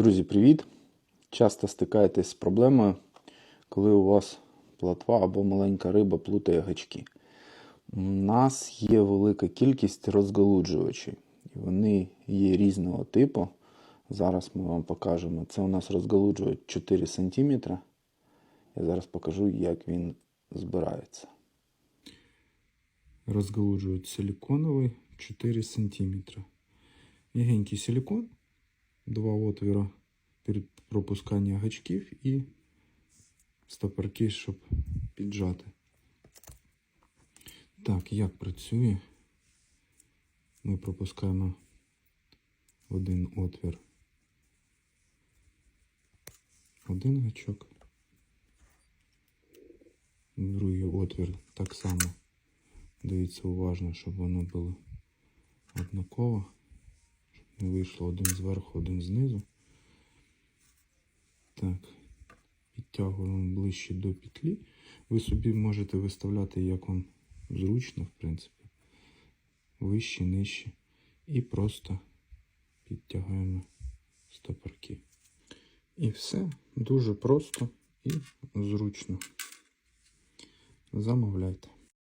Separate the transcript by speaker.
Speaker 1: Друзі, привіт! Часто стикаєтесь з проблемою, коли у вас платва або маленька риба плутає гачки. У нас є велика кількість розгалуджувачів. Вони є різного типу. Зараз ми вам покажемо. Це у нас розгалуджувач 4 см. Я зараз покажу, як він збирається. Розгалуджувач силиконовий 4 см. Мягенький силикон, два отвіра під пропускання гачків і стопорки, щоб піджати. Так, як працює? Ми пропускаємо один отвір один гачок, другий отвір так само. Дивіться уважно, щоб воно було однаково, вийшло один зверху, один знизу. Так, підтягуємо ближче до петлі. Ви собі можете виставляти, як вам зручно, в принципі. Вище, нижче. І просто підтягаємо стопорки. І все дуже просто і зручно. Замовляйте.